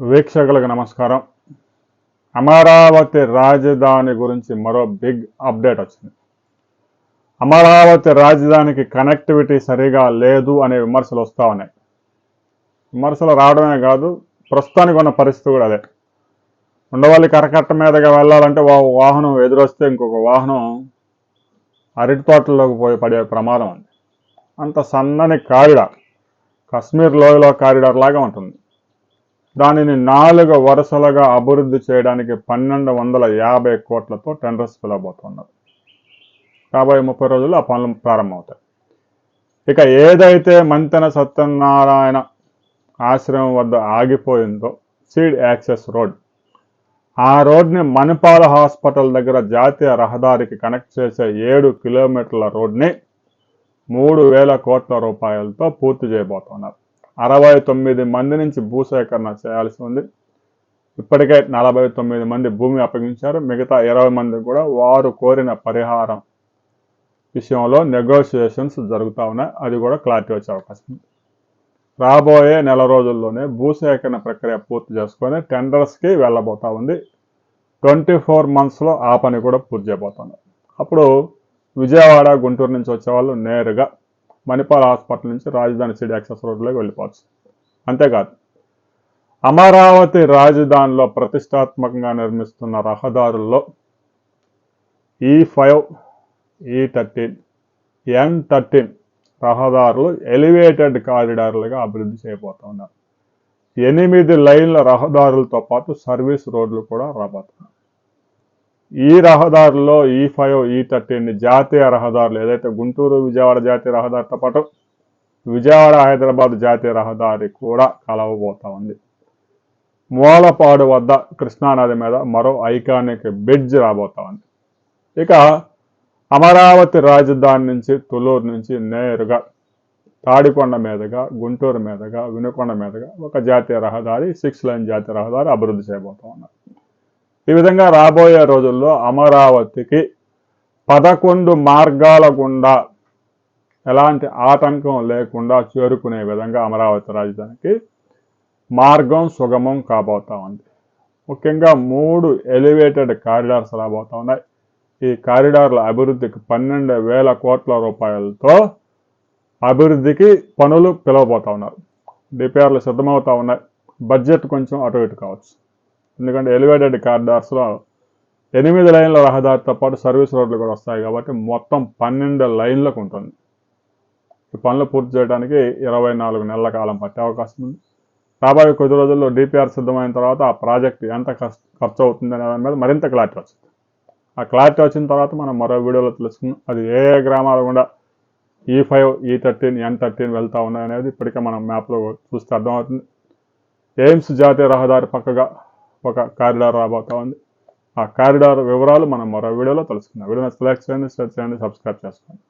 వీక్షకులకు నమస్కారం. అమరావతి రాజధాని గురించి మరో బిగ్ అప్డేట్ వచ్చింది. అమరావతి రాజధానికి కనెక్టివిటీ సరిగా లేదు అనే విమర్శలు వస్తూ ఉన్నాయి. విమర్శలు రావడమే కాదు ప్రస్తుతానికి ఉన్న పరిస్థితి కూడా అదే. ఉండవల్లి కరకట్ట మీదగా వెళ్ళాలంటే ఒక వాహనం ఎదురొస్తే ఇంకొక వాహనం అరటి తోటల్లోకి పోయి పడే ప్రమాదం ఉంది. అంత సన్నని కారిడార్ కశ్మీర్ లోయలో కారిడార్ లాగా ఉంటుంది. దానిని నాలుగు వరుసలుగా అభివృద్ధి చేయడానికి పన్నెండు వందల యాభై కోట్లతో టెండర్స్ పిలవబోతున్నారు. రాబోయే ముప్పై రోజుల్లో ఆ పనులు ప్రారంభమవుతాయి. ఇక ఏదైతే మంతెన సత్యనారాయణ ఆశ్రమం వద్ద ఆగిపోయిందో సీడ్ యాక్సెస్ రోడ్ ఆ రోడ్ని మణిపాల హాస్పిటల్ దగ్గర జాతీయ రహదారికి కనెక్ట్ చేసే ఏడు కిలోమీటర్ల రోడ్ని మూడు వేల కోట్ల రూపాయలతో పూర్తి చేయబోతున్నారు. అరవై తొమ్మిది మంది నుంచి భూసేకరణ చేయాల్సి ఉంది. ఇప్పటికే నలభై తొమ్మిది మంది భూమి అప్పగించారు. మిగతా ఇరవై మంది కూడా వారు కోరిన పరిహారం విషయంలో నెగోషియేషన్స్ జరుగుతూ ఉన్నాయి. అది కూడా క్లారిటీ వచ్చే అవకాశం ఉంది. రాబోయే నెల రోజుల్లోనే భూసేకరణ ప్రక్రియ పూర్తి చేసుకొని టెండర్స్కి వెళ్ళబోతా ఉంది. ట్వంటీ ఫోర్ మంత్స్లో ఆ పని కూడా పూర్తి చేయబోతుంది. అప్పుడు విజయవాడ గుంటూరు నుంచి వచ్చేవాళ్ళు నేరుగా మణిపాల్ హాస్పిటల్ నుంచి రాజధాని సిటీ యాక్సెస్ రోడ్లోకి వెళ్ళిపోవచ్చు. అంతేకాదు అమరావతి రాజధానిలో ప్రతిష్టాత్మకంగా నిర్మిస్తున్న రహదారుల్లో E five E thirteen N thirteen రహదారులు ఎలివేటెడ్ కారిడార్లుగా అభివృద్ధి చేయబోతున్నారు ఎనిమిది లైన్ల రహదారులతో పాటు సర్వీస్ రోడ్లు కూడా రాబోతున్నారు ఈ రహదారుల్లో ఈ ఫైవ్ ఈ థర్టీన్ జాతీయ రహదారులు ఏదైతే గుంటూరు విజయవాడ జాతీయ రహదారితో పాటు విజయవాడ హైదరాబాద్ జాతీయ రహదారి కూడా కలవబోతా ఉంది. మూలపాడు వద్ద కృష్ణానది మీద మరో ఐకానిక్ బ్రిడ్జ్ రాబోతా ఉంది. ఇక అమరావతి రాజధాని నుంచి తులూరు నుంచి నేరుగా తాడికొండ మీదుగా గుంటూరు మీదుగా వినుకొండ మీదుగా ఒక జాతీయ రహదారి సిక్స్ లైన్ జాతీయ రహదారి అభివృద్ధి చేయబోతా ఉన్నారు ఈ విధంగా రాబోయే రోజుల్లో అమరావతికి పదకొండు మార్గాల గుండా ఎలాంటి ఆటంకం లేకుండా చేరుకునే విధంగా అమరావతి రాజధానికి మార్గం సుగమం కాబోతా ఉంది. ముఖ్యంగా మూడు ఎలివేటెడ్ కారిడార్స్ రాబోతా ఉన్నాయి. ఈ కారిడార్ల అభివృద్ధికి పన్నెండు వేల కోట్ల రూపాయలతో అభివృద్ధికి పనులు పిలవబోతా ఉన్నారు. డిపిఆర్లు సిద్ధమవుతా ఉన్నాయి. బడ్జెట్ కొంచెం అటు ఇటు కావచ్చు. ఎందుకంటే ఎలివేటెడ్ కారిడార్స్లో ఎనిమిది లైన్ల రహదారితో పాటు సర్వీస్ రోడ్లు కూడా వస్తాయి కాబట్టి మొత్తం పన్నెండు లైన్లకు ఉంటుంది. ఈ పనులు పూర్తి చేయడానికి ఇరవై నాలుగు నెలల కాలం పట్టే అవకాశం ఉంది. రాబోయే కొద్ది రోజుల్లో డిపిఆర్ సిద్ధమైన తర్వాత ఆ ప్రాజెక్ట్ ఎంత ఖర్చు ఖర్చు అవుతుంది అనే దాని మీద మరింత క్లారిటీ వచ్చింది ఆ క్లారిటీ వచ్చిన తర్వాత మనం మరో వీడియోలో తెలుసుకుందాం. అది ఏ ఏ గ్రామాలు కూడా ఈ five E thirteen N thirteen వెళ్తూ ఉన్నాయనేది ఇప్పటికే మనం మ్యాప్లో చూస్తే అర్థమవుతుంది. ఎయిమ్స్ జాతీయ రహదారి పక్కగా ఒక కారిడార్ రాబోతా ఉంది ఆ కారిడార్ వివరాలు మనం మరో వీడియోలో తెలుసుకుందాం. వీడియో లైక్ చేయండి షేర్ చేయండి సబ్స్క్రైబ్ చేసుకోండి.